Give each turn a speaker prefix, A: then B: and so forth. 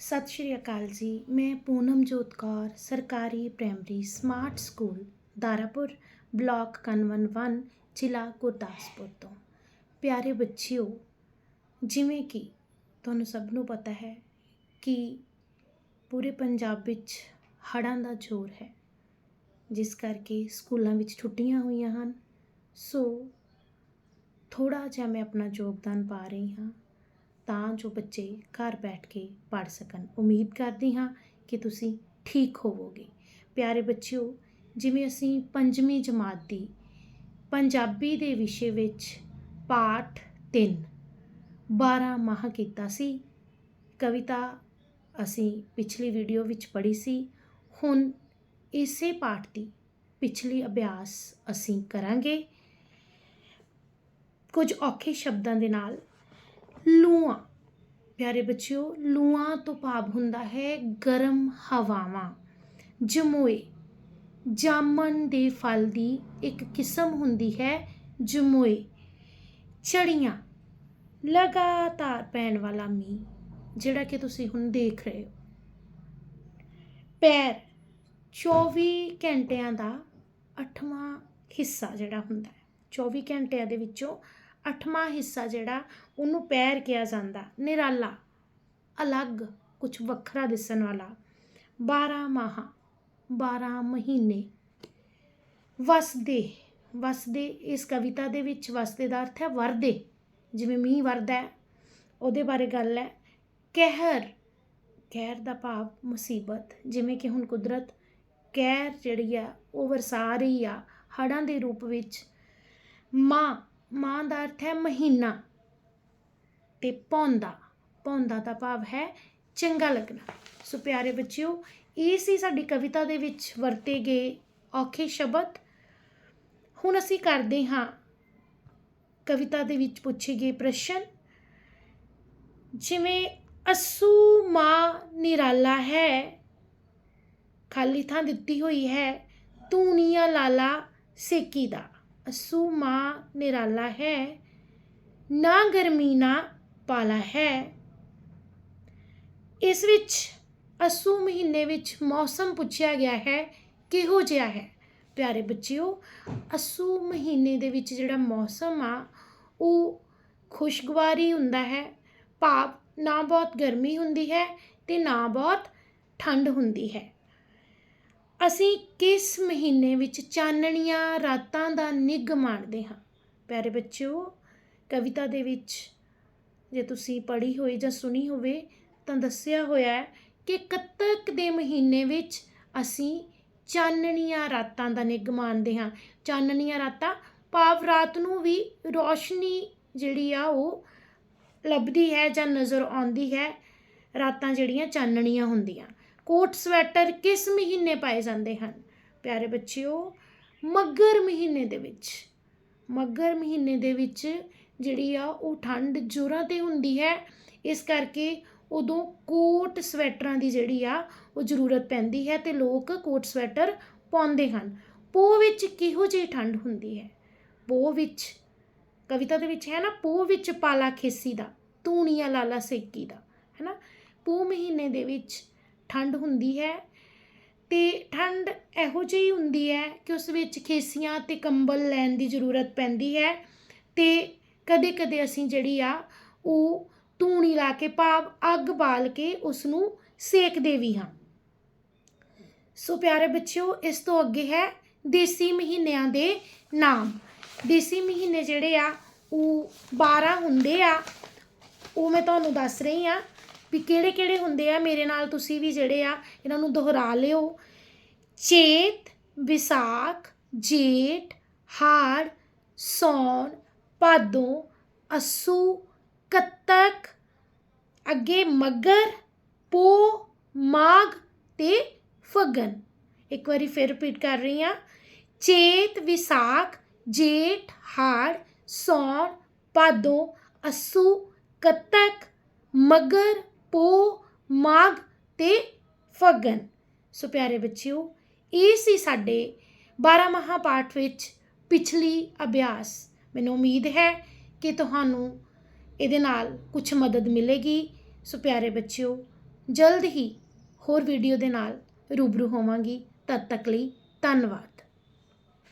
A: ਸਤਿ ਸ਼੍ਰੀ ਅਕਾਲ ਜੀ। ਮੈਂ ਪੂਨਮਜੋਤ ਕੌਰ, ਸਰਕਾਰੀ primary smart school Darapur, block Kanwan 1 ਜ਼ਿਲ੍ਹਾ ਗੁਰਦਾਸਪੁਰ ਤੋਂ। ਪਿਆਰੇ ਬੱਚਿਓ, ਜਿਵੇਂ ਕਿ ਤੁਹਾਨੂੰ ਸਭ ਨੂੰ ਪਤਾ ਹੈ ਕਿ ਪੂਰੇ ਪੰਜਾਬ ਵਿੱਚ ਹੜ੍ਹਾਂ ਦਾ ਜ਼ੋਰ ਹੈ, ਜਿਸ ਕਰਕੇ ਸਕੂਲਾਂ ਵਿੱਚ ਛੁੱਟੀਆਂ ਹੋਈਆਂ ਹਨ। ਸੋ ਥੋੜਾ ਜਿਹਾ ਮੈਂ ਆਪਣਾ ਯੋਗਦਾਨ ਪਾ ਰਹੀ ਹਾਂ। ਤਾਂ ਜੋ ਬੱਚੇ ਘਰ ਬੈਠ ਕੇ ਪੜ੍ਹ ਸਕਣ। ਉਮੀਦ ਕਰਦੀ ਹਾਂ ਕਿ ਤੁਸੀਂ ਠੀਕ ਹੋਵੋਗੇ। ਪਿਆਰੇ ਬੱਚਿਓ, ਜਿਵੇਂ ਅਸੀਂ ਪੰਜਵੀਂ ਜਮਾਤ ਦੀ ਪੰਜਾਬੀ ਦੇ ਵਿਸ਼ੇ ਵਿੱਚ ਪਾਠ 3 12 ਮਾਹ ਕੀਤਾ ਸੀ, ਕਵਿਤਾ ਅਸੀਂ ਪਿਛਲੀ ਵੀਡੀਓ ਵਿੱਚ ਪੜ੍ਹੀ ਸੀ, ਹੁਣ ਇਸੇ ਪਾਠ ਦੀ ਪਿਛਲੀ ਅਭਿਆਸ ਅਸੀਂ ਕਰਾਂਗੇ। ਕੁਝ ਔਖੇ ਸ਼ਬਦਾਂ ਦੇ ਨਾਲ ਲੂਆਂ। ਪਿਆਰੇ ਬੱਚਿਓ, ਲੂਆਂ ਤੋਂ ਭਾਵ ਹੁੰਦਾ ਹੈ ਗਰਮ ਹਵਾਵਾਂ। ਜਮੋਏ। ਜਾਮਨ ਦੇ ਫਲ ਦੀ ਇੱਕ ਕਿਸਮ ਹੁੰਦੀ ਹੈ ਜਮੋਏ। ਚੜੀਆਂ ਲਗਾਤਾਰ ਪੈਣ ਵਾਲਾ ਮੀਂਹ, ਜਿਹੜਾ ਕਿ ਤੁਸੀਂ ਹੁਣ ਦੇਖ ਰਹੇ ਹੋ। ਪੈਰ। 24 ਘੰਟਿਆਂ ਦਾ 8ਵਾਂ ਹਿੱਸਾ ਜਿਹੜਾ ਹੁੰਦਾ ਹੈ। 24 ਘੰਟਿਆਂ ਦੇ ਵਿੱਚੋਂ ਅੱਠਵਾਂ ਹਿੱਸਾ ਜਿਹੜਾ ਉਹਨੂੰ ਪੈਰ ਕਿਹਾ ਜਾਂਦਾ, ਨਿਰਾਲਾ, ਅਲੱਗ ਕੁਝ ਵੱਖਰਾ ਦਿਸਣ ਵਾਲਾ। 12 ਮਾਹ 12 ਮਹੀਨੇ। ਵਸਦੇ ਵਸਦੇ, ਇਸ ਕਵਿਤਾ ਦੇ ਵਿੱਚ ਵਸਦੇ ਦਾ ਅਰਥ ਹੈ ਵਰਦੇ। ਜਿਵੇਂ ਮੀਂਹ ਵਰਦਾ ਹੈ, ਉਹਦੇ ਬਾਰੇ ਗੱਲ ਹੈ। ਕਹਿਰ ਕਹਿਰ ਦਾ ਭਾਵ ਮੁਸੀਬਤ, ਜਿਵੇਂ ਕਿ ਹੁਣ ਕੁਦਰਤ ਕਹਿਰ ਜਿਹੜੀ ਆ, ਉਹ ਵਰਸਾ ਰਹੀ ਆ ਹੜ੍ਹਾਂ ਦੇ ਰੂਪ ਵਿੱਚ। ਮਾਂ ਮਾਂ ਦਾ ਅਰਥ ਹੈ ਮਹੀਨਾ। ਤੇ ਪੌਂਦਾ ਪੌਂਦਾ ਦਾ ਭਾਵ ਹੈ ਚੰਗਾ ਲੱਗਣਾ। ਸੋ ਪਿਆਰੇ ਬੱਚਿਓ, ਇਹ ਸੀ ਸਾਡੀ ਕਵਿਤਾ ਦੇ ਵਿੱਚ ਵਰਤੇ ਗਏ ਔਖੇ ਸ਼ਬਦ। ਹੁਣ ਅਸੀਂ ਕਰਦੇ ਹਾਂ ਕਵਿਤਾ ਦੇ ਵਿੱਚ ਪੁੱਛੇ ਗਏ ਪ੍ਰਸ਼ਨ। ਜਿਵੇਂ, ਅਸੂ ਮਾਂ ਨਿਰਾਲਾ ਹੈ, ਖਾਲੀ ਥਾਂ ਦਿੱਤੀ ਹੋਈ ਹੈ ਤੂਨੀਆ ਲਾਲਾ ਸੇਕੀ ਦਾ। ਅਸੂ ਮਾਂ ਨਿਰਾਲਾ ਹੈ, ਨਾ ਗਰਮੀ ਨਾ ਪਾਲਾ ਹੈ। ਇਸ ਵਿੱਚ ਅਸੂ ਮਹੀਨੇ ਵਿੱਚ ਮੌਸਮ ਪੁੱਛਿਆ ਗਿਆ ਹੈ, ਕਿਹੋ ਜਿਹਾ ਹੈ? ਪਿਆਰੇ ਬੱਚਿਓ, ਅਸੂ ਮਹੀਨੇ ਦੇ ਵਿੱਚ ਜਿਹੜਾ ਮੌਸਮ ਆ, ਉਹ ਖੁਸ਼ਗਵਾਰੀ ਹੁੰਦਾ ਹੈ। ਭਾਵ ਨਾ ਬਹੁਤ ਗਰਮੀ ਹੁੰਦੀ ਹੈ ਤੇ ਨਾ ਬਹੁਤ ਠੰਡ ਹੁੰਦੀ ਹੈ। ਅਸੀਂ ਕਿਸ ਮਹੀਨੇ ਵਿੱਚ ਚਾਨਣੀਆਂ ਰਾਤਾਂ ਦਾ ਨਿੱਘ ਮਾਣਦੇ ਹਾਂ? ਪਿਆਰੇ ਬੱਚਿਓ, ਕਵਿਤਾ ਦੇ ਵਿੱਚ ਜੇ ਤੁਸੀਂ ਪੜ੍ਹੀ ਹੋਈ ਜਾਂ ਸੁਣੀ ਹੋਵੇ ਤਾਂ ਦੱਸਿਆ ਹੋਇਆ ਹੈ ਕਿ ਕੱਤਕ ਦੇ ਮਹੀਨੇ ਵਿੱਚ ਅਸੀਂ ਚਾਨਣੀਆਂ ਰਾਤਾਂ ਦਾ ਨਿੱਘ ਮਾਣਦੇ ਹਾਂ। ਚਾਨਣੀਆਂ ਰਾਤਾਂ ਭਾਵ ਰਾਤ ਨੂੰ ਵੀ ਰੋਸ਼ਨੀ ਜਿਹੜੀ ਆ ਉਹ ਲੱਭਦੀ ਹੈ ਜਾਂ ਨਜ਼ਰ ਆਉਂਦੀ ਹੈ। ਰਾਤਾਂ ਜਿਹੜੀਆਂ ਚਾਨਣੀਆਂ ਹੁੰਦੀਆਂ। ਕੋਟ ਸਵੈਟਰ ਕਿਸ ਮਹੀਨੇ ਪਾਏ ਜਾਂਦੇ ਹਨ? ਪਿਆਰੇ ਬੱਚਿਓ, ਮੱਗਰ ਮਹੀਨੇ ਦੇ ਵਿੱਚ। ਮੱਗਰ ਮਹੀਨੇ ਦੇ ਵਿੱਚ ਜਿਹੜੀ ਆ ਉਹ ਠੰਡ ਜੋਰਾਂ ਤੇ ਹੁੰਦੀ ਹੈ, ਇਸ ਕਰਕੇ ਉਦੋਂ ਕੋਟ ਸਵੈਟਰਾਂ ਦੀ ਜਿਹੜੀ ਆ ਉਹ ਜ਼ਰੂਰਤ ਪੈਂਦੀ ਹੈ ਤੇ ਲੋਕ ਕੋਟ ਸਵੈਟਰ ਪਾਉਂਦੇ ਹਨ। ਪੋ ਵਿੱਚ ਕਿਹੋ ਜਿਹੀ ਠੰਡ ਹੁੰਦੀ ਹੈ? ਪੋ ਵਿੱਚ, ਕਵਿਤਾ ਦੇ ਵਿੱਚ ਹੈ ਨਾ, ਪੋ ਵਿੱਚ ਪਾਲਾ ਖੇਸੀ ਦਾ, ਤੂਣੀਆ ਲਾਲਾ ਸੇਕੀ ਦਾ, ਹੈ ਨਾ? ਪੋ ਮਹੀਨੇ ਦੇ ਵਿੱਚ ਠੰਡ ਹੁੰਦੀ ਹੈ ਤੇ ਠੰਡ ਇਹੋ ਜਿਹੀ ਹੁੰਦੀ ਹੈ ਕਿ ਉਸ ਵਿੱਚ ਖੇਸੀਆਂ ਤੇ ਕੰਬਲ ਲੈਣ ਦੀ ਜ਼ਰੂਰਤ ਪੈਂਦੀ ਹੈ ਤੇ ਕਦੇ-ਕਦੇ ਅਸੀਂ ਜਿਹੜੀ ਆ, ਉਹ ਧੂਣੀ ਲਾ ਕੇ ਭਾਵ ਅੱਗ ਬਾਲ ਕੇ ਉਸ ਨੂੰ ਸੇਕਦੇ ਵੀ ਹਾਂ। ਸੋ ਪਿਆਰੇ ਬੱਚਿਓ, ਇਸ ਤੋਂ ਅੱਗੇ ਹੈ ਦੇਸੀ ਮਹੀਨਿਆਂ ਦੇ ਨਾਮ। ਦੇਸੀ ਮਹੀਨੇ ਜਿਹੜੇ ਆ, ਉਹ 12 ਹੁੰਦੇ ਆ, ਉਹ ਮੈਂ ਤੁਹਾਨੂੰ ਦੱਸ ਰਹੀ ਆ ਵੀ ਕਿਹੜੇ ਕਿਹੜੇ ਹੁੰਦੇ ਆ, ਮੇਰੇ ਨਾਲ ਤੁਸੀਂ ਵੀ ਜਿਹੜੇ ਆ, ਇਹਨਾਂ ਨੂੰ ਦੁਹਰਾ ਲਿਓ। ਚੇਤ, ਵਿਸਾਖ, ਜੇਠ, ਹਾੜ, ਸੌਣ, ਭਾਦੋਂ, ਅਸੂ, ਕੱਤਕ, ਅੱਗੇ ਮਗਰ ਪੋ ਮਾਘ ਤੇ ਫਗਨ ਇੱਕ ਵਾਰੀ ਫਿਰ ਰਿਪੀਟ ਕਰ ਰਹੀ ਆ ਚੇਤ, ਵਿਸਾਖ, ਜੇਠ, ਹਾੜ, ਸੌਣ, ਭਾਦੋਂ, ਅਸੂ, ਕੱਤਕ, ਮਗਰ ਪੋ, ਮਾਘ ਤੇ ਫਗਨ ਸੋ ਪਿਆਰੇ ਬੱਚਿਓ, ਇਹ ਸੀ ਸਾਡੇ 12 ਮਹਾ ਪਾਠ ਵਿੱਚ ਪਿਛਲੀ ਅਭਿਆਸ। ਮੈਨੂੰ ਉਮੀਦ ਹੈ ਕਿ ਤੁਹਾਨੂੰ ਇਹਦੇ ਨਾਲ ਕੁਝ ਮਦਦ ਮਿਲੇਗੀ। ਸੋ ਪਿਆਰੇ ਬੱਚਿਓ, ਜਲਦ ਹੀ ਹੋਰ ਵੀਡੀਓ ਦੇ ਨਾਲ ਰੂਬਰੂ ਹੋਵਾਂਗੀ। ਤਦ ਤੱਕ ਲਈ ਧੰਨਵਾਦ।